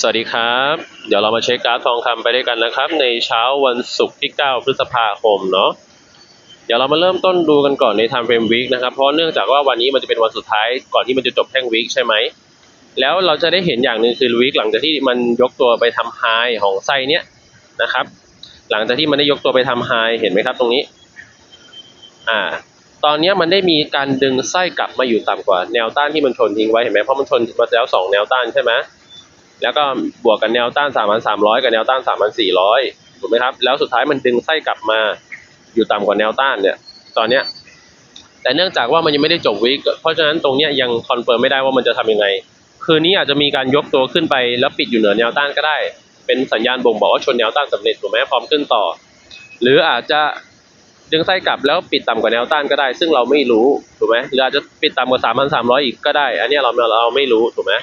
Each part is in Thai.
สวัสดีครับ เดี๋ยวเรามาเช็คกราฟทองคำไปด้วยกันนะครับ ในเช้าวันศุกร์ที่ 9 พฤษภาคมเนาะเดี๋ยวเรามาเริ่มต้นดูกันก่อนใน time frame week นะครับ เพราะเนื่องจากว่าวันนี้มันจะเป็นวันสุดท้ายก่อนที่มันจะจบแท่ง week ใช่ไหม แล้วเราจะได้เห็นอย่างหนึ่งคือ week หลังจากที่มันยกตัวไปทำ high ของไส้เนี้ยนะครับ หลังจากที่มันได้ยกตัวไปทำ high เห็นไหมครับตรงนี้ อ่า ตอนเนี้ยมันได้มีการดึงไส้กลับมาอยู่ต่ำกว่าแนวต้านที่มันชนทิ้งไว้เห็นไหมเพราะมันชนมาแล้วสองแนวต้านใช่ไหม แล้วก็บวกกับแนวต้าน 3,300 กับแนวต้าน 3,400 ถูกไหมครับ แล้วสุดท้ายมันดึงไส้กลับมาอยู่ต่ำกว่าแนวต้านเนี่ย ตอนเนี้ย แต่เนื่องจากว่ามันยังไม่ได้จบวิก เพราะฉะนั้นตรงเนี้ยยังคอนเฟิร์มไม่ได้ว่ามันจะทำยังไง คืนนี้อาจจะมีการยกตัวขึ้นไป แล้วปิดอยู่เหนือแนวต้านก็ได้ เป็นสัญญาณบ่งบอกว่าชนแนวต้านสำเร็จถูกไหมพร้อมขึ้นต่อ หรืออาจจะดึงไส้กลับแล้วปิดต่ำกว่าแนวต้านก็ได้ ซึ่งเราไม่รู้ถูกไหมหรืออาจจะปิดต่ำกว่า 3,300 อีกก็ได้ อันนี้เราเราไม่รู้ถูกไหม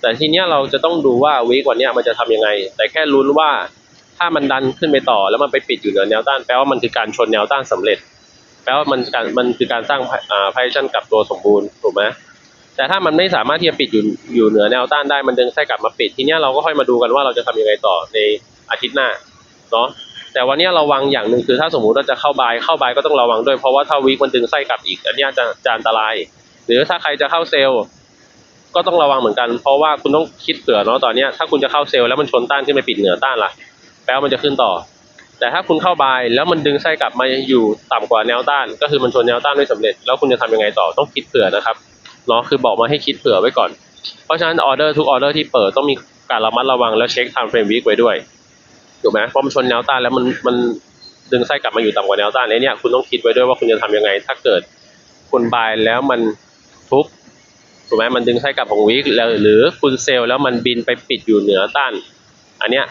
แต่ทีเนี้ยเราจะต้องดูว่าวีกวันเนี้ยมันจะทำยังไง แต่แค่ลุ้นว่าถ้ามันดันขึ้นไปต่อแล้วมันไปปิดอยู่เหนือแนวต้านแปลว่ามันคือการชนแนวต้านสำเร็จ แปลว่ามันการมันคือการสร้างอ่าไพชั่นกลับตัวสมบูรณ์ถูกไหมแต่ถ้ามันไม่สามารถที่จะปิดอยู่อยู่เหนือแนวต้านได้มันดึงไส้กลับมาปิด ทีเนี้ยเราก็ค่อยมาดูกันว่าเราจะทำยังไงต่อในอาทิตย์หน้าเนาะแต่วันนี้ยระวังอย่างหนึ่งคือถ้าสมมุติเราจะเข้าบายเข้าบายก็ต้องระวังด้วยเพราะว่าถ้าวีคมันดึงไส้กลับอีก อันนี้จะจะอันตราย หรือถ้าใครจะเข้าเซลล์ ก็ต้องระวังเหมือนกัน เพราะว่าคุณต้องคิดเผื่อเนาะตอนนี้ถ้าคุณจะเข้าเซลล์แล้วมันชนต้านขึ้นไปปิดเหนือต้านล่ะ แปลว่ามันจะขึ้นต่อ แต่ถ้าคุณเข้าบายแล้วมันดึงไส้กลับมาอยู่ต่ำกว่าแนวต้าน ก็คือมันชนแนวต้านไม่สำเร็จ แล้วคุณจะทำยังไงต่อต้องคิดเผื่อนะครับเนาะคือบอกมาให้คิดเผื่อไว้ก่อน เพราะฉะนั้นออเดอร์ทุกออเดอร์ที่เปิดต้องมีการระมัดระวังแล้วเช็ค time frame week ไว้ด้วยถูกไหมเพราะมันชนแนวต้านแล้วมันมันดึงไส้กลับมาอยู่ต่ำกว่าแนวต้านเนี่ยคุณต้องคิดไว้ด้วยว่าคุณจะทำยังไง ถ้าเกิดคุณบายแล้วมันทุบ ถูกไหมมันดึงไส้กลับของวิกแล้วหรือคุณเซลล์แล้วมันบินไปปิดอยู่เหนือต้าน อันเนี้ย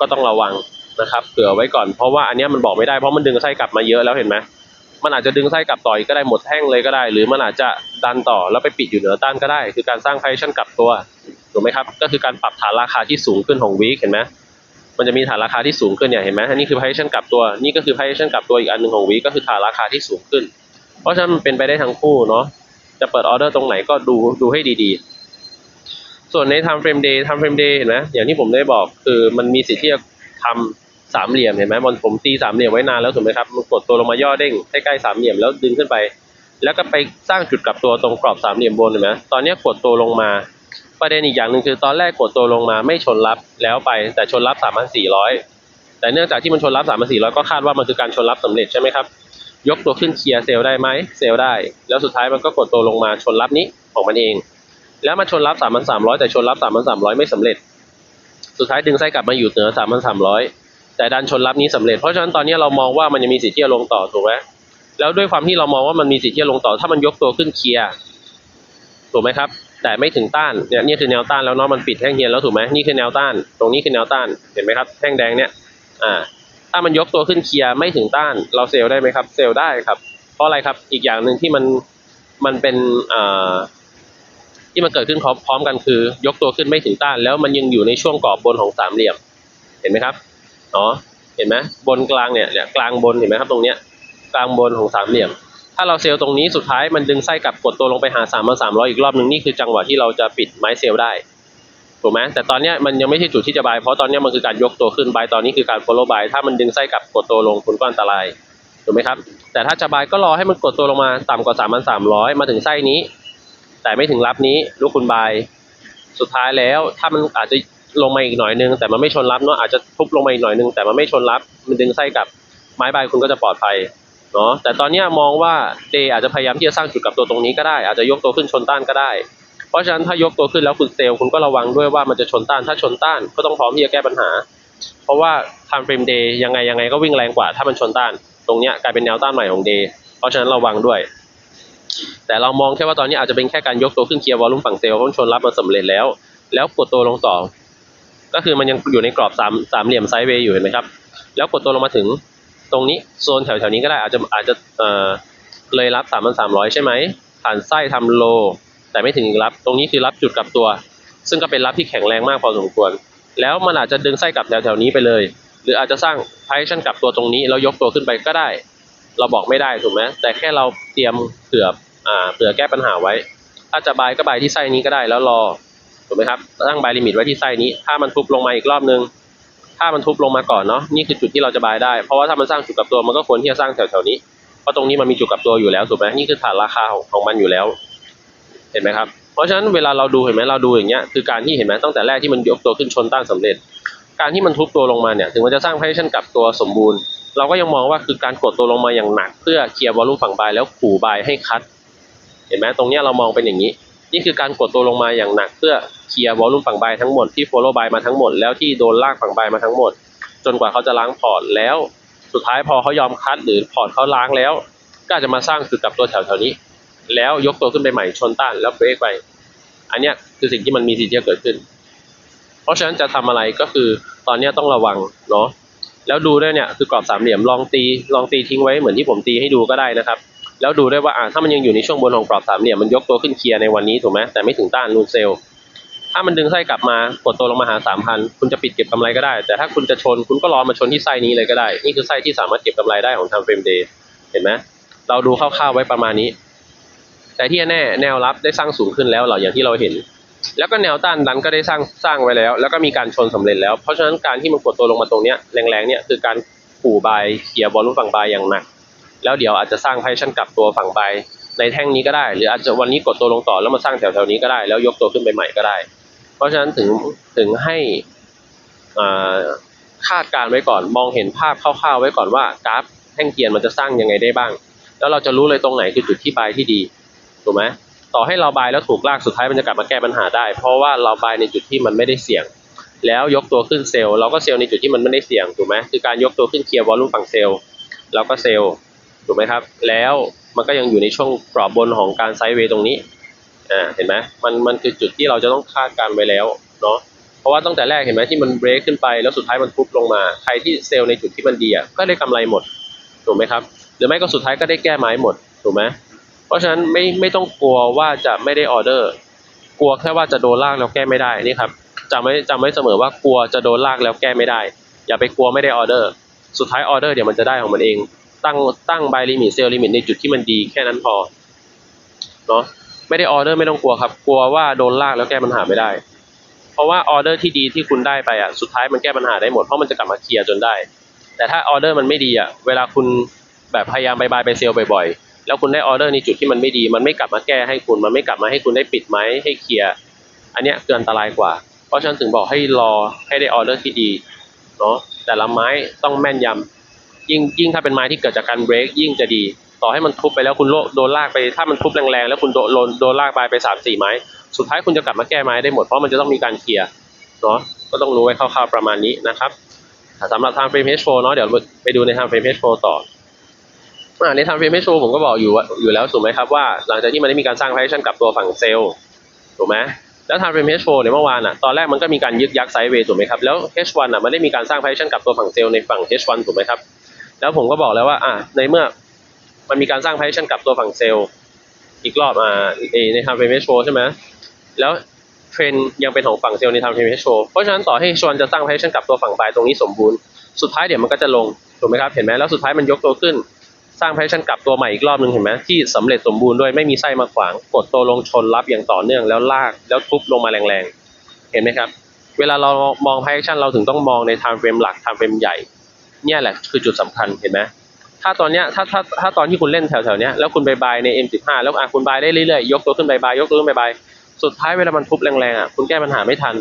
ก็ต้องระวังนะครับเผื่อไว้ก่อนเพราะว่าอันเนี้ยมันบอกไม่ได้เพราะมันดึงไส้กลับมาเยอะแล้วเห็นไหมมันอาจจะดึงไส้กลับต่ออีกก็ได้หมดแท่งเลยก็ได้ หรือมันอาจจะดันต่อแล้วไปปิดอยู่เหนือต้านก็ได้ คือการสร้างไพชั่นกลับตัวถูกไหมครับก็คือการปรับฐานราคาที่สูงขึ้นของวิกเห็นไหมมันจะมีฐานราคาที่สูงขึ้นเนี่ยเห็นไหมอันนี้คือไพชั่นกลับตัวนี่ก็คือไพชั่นกลับตัวอีกอันหนึ่งของวิกก็คือฐานราคาที่สูงขึ้น เพราะฉะนั้นมันเป็นไปได้ทั้งคู่เนาะ จะเปิดออเดอร์ตรงไหนก็ดูดูให้ดีๆ ส่วนใน time frame day time frame day เห็นไหมอย่างที่ผมได้บอกคือมันมีสิทธิ์ที่จะทำสามเหลี่ยมเห็นไหมมันผมตีสามเหลี่ยมไว้นานแล้วถูกไหมครับมันกดตัวลงมาย่อเด้งใกล้ๆสามเหลี่ยมแล้วดึงขึ้นไป แล้วก็ไปสร้างจุดกลับตัวตรงกรอบสามเหลี่ยมบนเห็นไหมตอนนี้กดตัวลงมาประเด็นอีกอย่างหนึ่งคือตอนแรกกดตัวลงมาไม่ชนรับแล้วไปแต่ชนรับสามพันสี่ร้อยแต่เนื่องจากที่มันชนรับสามพันสี่ร้อยก็คาดว่ามันคือการชนรับสำเร็จใช่ไหมครับ ยกตัวขึ้นเคลียร์เซลล์ได้ไหมเซลล์ได้ แล้วสุดท้ายมันก็กดตัวลงมาชนรับนี้ของมันเอง แล้วมันชนรับ3,300 แต่ชนรับ3,300 ไม่สำเร็จ สุดท้ายดึงไส้กลับมาอยู่เหนือ3,300 แต่ดันชนรับนี้สำเร็จ เพราะฉะนั้นตอนนี้เรามองว่ามันยังมีสิทธิ์ที่จะลงต่อถูกไหมแล้วด้วยความที่เรามองว่ามันมีสิทธิ์ที่จะลงต่อ ถ้ามันยกตัวขึ้นเคลียร์ถูกไหมครับ แต่ไม่ถึงต้านเนี่ยนี่คือแนวต้านแล้วเนาะมันปิดแท่งเฮียนแล้วถูกไหมนี่คือแนวต้าน ตรงนี้คือแนวต้านเห็นไหมครับแท่งแดงเนี่ยอ่า ถ้ามันยกตัวขึ้นเคลียร์ไม่ถึงต้าน เราเซลล์ได้ไหมครับ เซลล์ได้ครับ เพราะอะไรครับ อีกอย่างหนึ่งที่มันมันเป็นอ่าที่มันเกิดขึ้นพร้อมพร้อมกันคือ ยกตัวขึ้นไม่ถึงต้าน แล้วมันยังอยู่ในช่วงกรอบบนของสามเหลี่ยม เห็นไหมครับอ๋อเห็นไหมบนกลางเนี่ยเนี่ยกลางบนเห็นไหมครับตรงเนี้ยกลางบนของสามเหลี่ยม ถ้าเราเซลล์ตรงนี้สุดท้ายมันดึงไส้กลับกดตัวลงไปหาสามพันสามร้อยอีกรอบหนึ่งนี่คือจังหวะที่เราจะปิดไม้เซลล์ได้ ถูกไหมแต่ตอนนี้มันยังไม่ใช่จุดที่จะบาย เพราะตอนนี้มันคือการยกตัวขึ้นบายตอนนี้คือการ follow buy ถ้ามันดึงไส้กลับกดตัวลงคุณก็อันตรายถูกไหมครับ แต่ถ้าจะบายก็รอให้มันกดตัวลงมาต่ำกว่า3,300มร้อยมาถึงไส้นี้ แต่ไม่ถึงรับนี้ลูกคุณบาย สุดท้ายแล้วถ้ามันอาจจะลงมาอีกหน่อยนึง แต่มันไม่ชนรับเนาะอาจจะทุบลงมาอีกหน่อยนึง แต่มันไม่ชนรับมันดึงไส้กลับไม้บายคุณก็จะปลอดภัยเนาะแต่ตอนนี้มองว่าเดอาจจะพยายามที่จะสร้างจุดกับตัวตรงนี้ก็ได้ อาจจะยกตัวขึ้นชนต้านก็ได้ ราะฉะนั้นถ้ายกตัวขึ้นแล้วคุณเซลล์คุณก็ระวังด้วยว่ามันจะชนต้าน ถ้าชนต้านก็ต้องพร้อมที่จะแก้ปัญหา เพราะว่า time frame day ยังไงยังไงก็วิ่งแรงกว่า ถ้ามันชนต้าน ตรงเนี้ยกลายเป็นแนวต้านใหม่ของ day เพราะฉะนั้นระวังด้วย แต่เรามองแค่ว่าตอนนี้อาจจะเป็นแค่การยกตัวขึ้นเคลียร์วอลลุ่มฝั่งเซลล์เพราะชนรับมันสำเร็จแล้ว แล้วกดตัวลงต่อ ก็คือมันยังอยู่ในกรอบสามสามเหลี่ยมไซด์เวย์อยู่เห็นไหมครับแล้วกดตัวลงมาถึงตรงนี้โซนแถวๆนี้ก็ได้อาจจะอาจจะเอ่อเลยรับสามพันสามร้อยใช่ไหมผ่านไส้ทำโล แต่ไม่ถึงรับ ตรงนี้คือรับจุดกลับตัว ซึ่งก็เป็นรับที่แข็งแรงมากพอสมควร แล้วมันอาจจะดึงไส้กลับแถวๆนี้ไปเลย หรืออาจจะสร้างไพชั่นกลับตัวตรงนี้แล้วยกตัวขึ้นไปก็ได้ เราบอกไม่ได้ถูกไหมแต่แค่เราเตรียมเผื่ออ่าเผื่อแก้ปัญหาไว้ ถ้าจะบายก็บายที่ไส้นี้ก็ได้แล้วรอถูกไหมครับตั้งบายลิมิตไว้ที่ไส้นี้ ถ้ามันทุบลงมาอีกรอบนึงถ้ามันทุบลงมาก่อนเนาะนี่คือจุดที่เราจะบายได้ เพราะว่าถ้ามันสร้างจุดกลับตัวมันก็ควรที่จะสร้างแถวๆนี้เพราะตรงนี้มันมีจุดกลับตัวอยู่แล้วถูกไหมนี่คือฐานราคาของของมันอยู่แล้ว เห็นไหมครับ เพราะฉะนั้นเวลาเราดูเห็นไหมเราดูอย่างเงี้ยคือการที่เห็นไหมตั้งแต่แรกที่มันยกตัวขึ้นชนต้านสำเร็จ การที่มันทุบตัวลงมาเนี่ยถึงมันจะสร้างไพชั่นกลับตัวสมบูรณ์ เราก็ยังมองว่าคือการกดตัวลงมาอย่างหนัก เพื่อเคลียร์วอลลุ่มฝั่งบายแล้วขู่บายให้คัด เห็นไหมตรงเนี้ยเรามองเป็นอย่างนี้ นี่คือการกดตัวลงมาอย่างหนัก เพื่อเคลียร์วอลลุ่มฝั่งบายทั้งหมดที่ follow buy มาทั้งหมดแล้วที่โดนลากฝั่งบายมาทั้งหมด จนกว่าเขาจะล้างพอร์ตแล้ว สุดท้ายพอเขายอมคัดหรือพอร์ตเขาล้างแล้ว ก็จจะมาสร้างจุดกลับตัวแถวๆนี้ แล้วยกตัวขึ้นไปใหม่ชนต้านแล้วเบรกไป อันนี้คือสิ่งที่มันมีสิทธิ์จะเกิดขึ้น เพราะฉะนั้นจะทำอะไรก็คือตอนนี้ต้องระวังเนาะแล้วดูด้วยเนี่ยคือกรอบสามเหลี่ยมลองตีลองตีทิ้งไว้เหมือนที่ผมตีให้ดูก็ได้นะครับ แล้วดูด้วยว่าอ่าถ้ามันยังอยู่ในช่วงบนของกรอบสามเหลี่ยมมันยกตัวขึ้นเคลียร์ในวันนี้ถูกไหมแต่ไม่ถึงต้านนูนเซลถ้ามันดึงไส้กลับมากดตัวลงมาหาสามพันคุณจะปิดเก็บกำไรก็ได้ แต่ถ้าคุณจะชนคุณก็รอมาชนที่ไส้นี้เลยก็ได้ นี่คือไส้ที่สามารถเก็บกำไรได้ของทางเฟรมเดย์เห็นไหมเราดูคร่าวๆไว้ประมาณนี้ แต่ที่แน่แนวรับได้สร้างสูงขึ้นแล้วเหรออย่างที่เราเห็น แล้วก็แนวต้านดันก็ได้สร้างสร้างไว้แล้ว แล้วก็มีการชนสำเร็จแล้ว เพราะฉะนั้นการที่มันกดตัวลงมาตรงเนี้ยแรงๆเนี่ยคือการขู่บายเคลียบอลลูนฝั่งบายอย่างหนัก แล้วเดี๋ยวอาจจะสร้างไพชั่นกลับตัวฝั่งบายในแท่งนี้ก็ได้ หรืออาจจะวันนี้กดตัวลงต่อแล้วมาสร้างแถวๆนี้ก็ได้ แล้วยกตัวขึ้นไปใหม่ก็ได้ เพราะฉะนั้นถึงถึงให้คาดการณ์ไว้ก่อนมองเห็นภาพคร่าวๆไว้ก่อนว่ากราฟแท่งเทียนมันจะสร้างยังไงได้บ้าง แล้วเราจะรู้เลยตรงไหนคือจุดที่บายที่ดี ถูกไหมต่อให้เราบายแล้วถูกลากสุดท้ายมันจะกลับมาแก้ปัญหาได้ เพราะว่าเราบายในจุดที่มันไม่ได้เสี่ยง แล้วยกตัวขึ้นเซลล์เราก็เซลล์ในจุดที่มันไม่ได้เสี่ยงถูกไหมคือการยกตัวขึ้นเคลียร์วอลลุ่มฝั่งเซลล์เราก็เซลล์ถูกไหมครับ แล้วมันก็ยังอยู่ในช่วงกรอบบนของการไซด์เวย์ตรงนี้อ่าเห็นไหมมันมันคือจุดที่เราจะต้องคาดการณ์ไว้แล้วเนาะเพราะว่าตั้งแต่แรกเห็นไหมที่มันเบรกขึ้นไปแล้วสุดท้ายมันทุบลงมา ใครที่เซลล์ในจุดที่มันดีอะก็ได้กำไรหมดถูกไหมครับหรือไม่ก็สุดท้ายก็ได้แก้ไม้หมดถูกไหม เพราะฉะนั้นไม่ไม่ต้องกลัวว่าจะไม่ได้ออเดอร์ กลัวแค่ว่าจะโดนลากแล้วแก้ไม่ได้นี่ครับจำไว้จำไว้เสมอว่ากลัวจะโดนลากแล้วแก้ไม่ได้ อย่าไปกลัวไม่ได้ออเดอร์ สุดท้ายออเดอร์เดี๋ยวมันจะได้ของมันเอง ตั้งตั้งบายลิมิตเซลลิมิตในจุดที่มันดีแค่นั้นพอเนาะไม่ได้ออเดอร์ไม่ต้องกลัวครับ กลัวว่าโดนลากแล้วแก้ปัญหาไม่ได้ เพราะว่าออเดอร์ที่ดีที่คุณได้ไปอะสุดท้ายมันแก้ปัญหาได้หมดเพราะมันจะกลับมาเคลียร์จนได้ แต่ถ้าออเดอร์มันไม่ดีอะเวลาคุณแบบพยายามบายบายไปเซลล์บ่อยๆ แล้วคุณได้ออเดอร์ในจุดที่มันไม่ดี มันไม่กลับมาแก้ให้คุณ มันไม่กลับมาให้คุณได้ปิดไหมให้เคลียร์ อันเนี้ยคืออันตรายกว่า เพราะฉะนั้นถึงบอกให้รอให้ได้ออเดอร์ที่ดีเนาะ แต่ละไม้ต้องแม่นยำยิ่งยิ่งถ้าเป็นไม้ที่เกิดจากการเบรกยิ่งจะดี ต่อให้มันทุบไปแล้วคุณโลโดนลากไป ถ้ามันทุบแรงๆแล้วคุณโดนโดนโดนลากไปไปสามสี่ไม้ สุดท้ายคุณจะกลับมาแก้ไม้ได้หมด เพราะมันจะต้องมีการเคลียร์เนาะ ก็ต้องรู้ไว้คร่าวๆประมาณนี้นะครับสำหรับทางเฟรมเฮชโฟเนาะ เดี๋ยวไปดูในทางเฟรมเฮชโฟต่อ อ่าในทางเฟรมเฮชโชผมก็บอกอยู่ว่าอยู่แล้วถูกไหมครับว่าหลังจากที่มันได้มีการสร้างไพชั่นกับตัวฝั่งเซลล์ถูกไหมแล้วทางเฟรมเฮชโชเนี่ยเมื่อวานอะตอนแรกมันก็มีการยึกยักไซด์เวย์ถูกไหมครับแล้ว H1 อะมันได้มีการสร้างไพชั่นกับตัวฝั่งเซลล์ในฝั่ง H1 ถูกไหมครับแล้วผมก็บอกแล้วว่าอ่าในเมื่อมันมีการสร้างไพชั่นกับตัวฝั่งเซลล์อีกรอบอ่าในทางเฟรมเฮชโชใช่ไหมแล้วเทรนยังเป็นของฝั่งเซลล์ในทางเฟรมเฮชโชเพราะฉะนั้นต่อให้ H1 จะสร้างไพชั่นกับตัวฝั่งบายตรงนี้สมบูรณ์สุดท้ายเดี๋ยวมันก็จะลงถูกไหมครับเห็นไหมแล้วสุดท้ายมันยกตัวขึ้น สร้างแพชชั่นกลับตัวใหม่อีกรอบหนึ่งเห็นไหมที่สำเร็จสมบูรณ์ด้วยไม่มีไส้มาขวาง กดตัวลงชนรับอย่างต่อเนื่องแล้วลากแล้วทุบลงมาแรงๆ เห็นไหมครับ เวลาเรามองแพชชั่นเราถึงต้องมองใน time frame หลัก time frame ใหญ่เนี่ยแหละคือจุดสำคัญเห็นไหมถ้าตอนเนี้ยถ้าถ้าถ้าตอนที่คุณเล่นแถวๆเนี้ยแล้วคุณบายบายใน M15 แล้วอะคุณบายได้เรื่อยๆยกตัวขึ้นบายบายยกตัวขึ้นบายบายสุดท้ายเวลามันทุบแรงๆอะคุณแก้ปัญหาไม่ทัน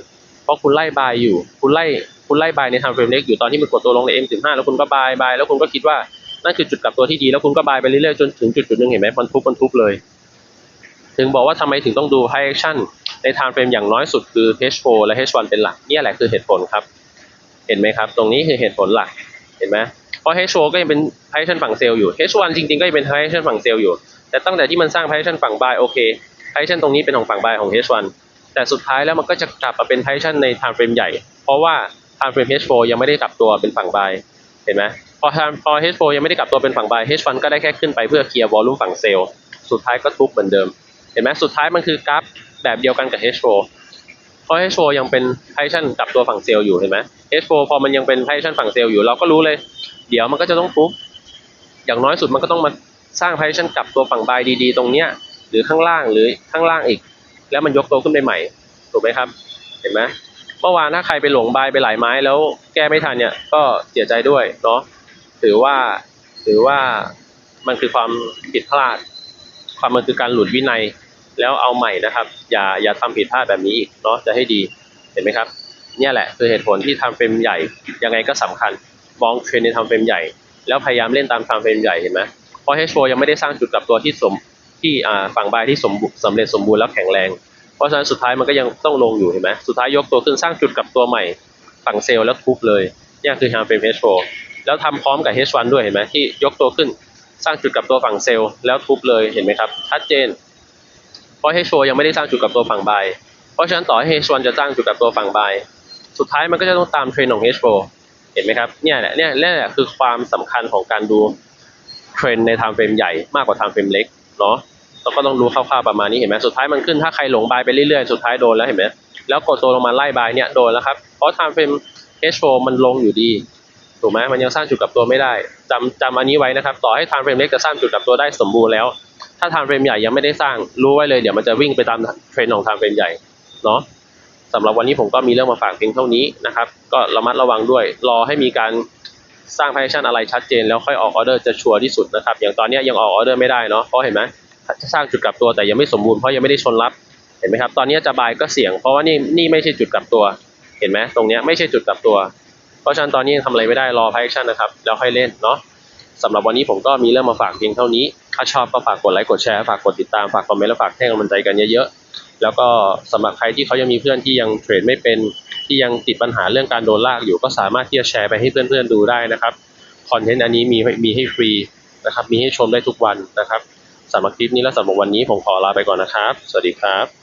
เพราะคุณไล่บายอยู่ คุณไล่คุณไล่บายใน time frame เล็กอยู่ตอนที่มันกดตัวลงใน M15 แล้วคุณก็บายบายแล้วคุณก็คิดว่า นั่นคือจุดกลับตัวที่ดีแล้วคุณก็บายไปเรื่อยๆจนถึงจุดจุดหนึ่งเห็นไหมมันทุบมันทุบเลย ถึงบอกว่าทำไมถึงต้องดู high action ใน time frame อย่างน้อยสุดคือ H4 และ H1 เป็นหลักเนี่ยแหละคือเหตุผลครับ เห็นไหมครับ ตรงนี้คือเหตุผลหลักเห็นไหมเพราะ H4 ก็ยังเป็น high action ฝั่งเซลล์อยู่ H1 จริงๆก็ยังเป็น high action ฝั่งเซลล์อยู่ แต่ตั้งแต่ที่มันสร้าง high action ฝั่ง buy โอเค high action ตรงนี้เป็นของฝั่ง buy ของ H1 แต่สุดท้ายแล้วมันก็จะกลับมาเป็น high action ใน time frame ใหญ่ เพราะว่า time frame H4 ยังไม่ได้กลับตัวเป็นฝั่ง buy เห็นไหม พอ time พอ H4 ยังไม่ได้กลับตัวเป็นฝั่ง buy H1 ก็ได้แค่ขึ้นไปเพื่อเคลียร์วอลลุ่มฝั่งเซลล์สุดท้ายก็ทุบเหมือนเดิม เห็นไหมสุดท้ายมันคือกราฟแบบเดียวกันกับ H4 เพราะ H4 ยังเป็นไพชั่นกับตัวฝั่งเซลล์อยู่เห็นไหม H4 พอมันยังเป็นไพชั่นฝั่งเซลล์อยู่เราก็รู้เลย เดี๋ยวมันก็จะต้องทุบอย่างน้อยสุดมันก็ต้องมาสร้างไพชั่นกับตัวฝั่งบายดีๆ ตรงเนี้ยหรือข้างล่างหรือข้างล่างอีก แล้วมันยกตัวขึ้นไปใหม่ถูกไหมครับ เห็นไหมเมื่อวานถ้าใครไปหลงบายไปหลายไม้แล้วแก้ไม่ทันเนี่ยก็เสียใจด้วยเนาะ ถือว่าถือว่ามันคือความผิดพลาด ความมันคือการหลุดวินัยแล้วเอาใหม่นะครับ อย่าอย่าทำผิดพลาดแบบนี้อีกเนาะจะให้ดีเห็นไหมครับ เนี่ยแหละคือเหตุผลที่ทำเฟรมใหญ่ยังไงก็สำคัญมองเทรนในทำเฟรมใหญ่ แล้วพยายามเล่นตามทำเฟรมใหญ่เห็นไหมเพราะเฮชโยังไม่ได้สร้างจุดกลับตัวที่สมที่อ่าฝั่งบายที่สมบูรณ์สำเร็จสมบูรณ์แล้วแข็งแรง เพราะฉะนั้นสุดท้ายมันก็ยังต้องลงอยู่เห็นไหมสุดท้ายยกตัวขึ้นสร้างจุดกลับตัวใหม่ฝั่งเซลล์แล้วทุบเลยนี่คือทำเฟรม H4 แล้วทำพร้อมกับ H1 ด้วยเห็นไหมที่ยกตัวขึ้นสร้างจุดกับตัวฝั่งเซลล์แล้วทุบเลยเห็นไหมครับชัดเจน เพราะ H4 ยังไม่ได้สร้างจุดกับตัวฝั่งบายเพราะฉะนั้นต่อให้ H1 จะสร้างจุดกับตัวฝั่งบายสุดท้ายมันก็จะต้องตามเทรนของ H4 เห็นไหมครับเนี่ยแหละเนี่ยแหละคือความสำคัญของการดูเทรนในไทม์เฟรมใหญ่มากกว่าไทม์เฟรมเล็กเนาะเราก็ต้องรู้คร่าวๆประมาณนี้เห็นไหมสุดท้ายมันขึ้นถ้าใครหลงบายไปเรื่อยๆสุดท้ายโดนแล้วเห็นไหมแล้วกดตัวลงมาไล่บายเนี่ยโดนแล้วครับเพราะไทม์เฟรม H4 มันลงอยู่ดี ถูกไหมมันยังสร้างจุดกลับตัวไม่ได้จำจำอันนี้ไว้นะครับ ต่อให้ทม์เฟรมเล็กจะสร้างจุดกลับตัวได้สมบูรณ์แล้ว ถ้าทม์เฟรมใหญ่ยังไม่ได้สร้างรู้ไว้เลยเดี๋ยวมันจะวิ่งไปตามเทรนของทม์เฟรมใหญ่เนาะสำหรับวันนี้ผมก็มีเรื่องมาฝากเพียงเท่านี้นะครับ ก็ระมัดระวังด้วย รอให้มีการสร้าง position อะไรชัดเจนแล้วค่อยออกออเดอร์จะชัวร์ที่สุดนะครับ อย่างตอนนี้ยังออกออเดอร์ไม่ได้เนาะเพราะเห็นไหมจะสร้างจุดกลับตัวแต่ยังไม่สมบูรณ์เพราะยังไม่ได้ชนรับเห็นไหมครับ ตอนนี้จะบายก็เสี่ยง เพราะว่านี่นี่ไม่ใช่จุดกลับตัว เห็นไหมตรงนี้ไม่ใช่จุดกลับตัว เพราะฉะนั้นตอนนี้ยังทำอะไรไม่ได้รอ position นะครับ แล้วค่อยเล่นเนาะสำหรับวันนี้ผมก็มีเรื่องมาฝากเพียงเท่านี้ ถ้าชอบก็ฝากกดไลค์กดแชร์ฝากกดติดตามฝากคอมเมนต์และฝากให้กำลังใจกันเยอะๆ แล้วก็สำหรับใครที่เขายังมีเพื่อนที่ยังเทรดไม่เป็นที่ยังติดปัญหาเรื่องการโดนลากอยู่ก็สามารถที่จะแชร์ไปให้เพื่อนๆดูได้นะครับคอนเทนต์อันนี้มีมีให้ฟรีนะครับมีให้ชมได้ทุกวันนะครับสำหรับคลิปนี้และสำหรับวันนี้ผมขอลาไปก่อนนะครับ สวัสดีครับ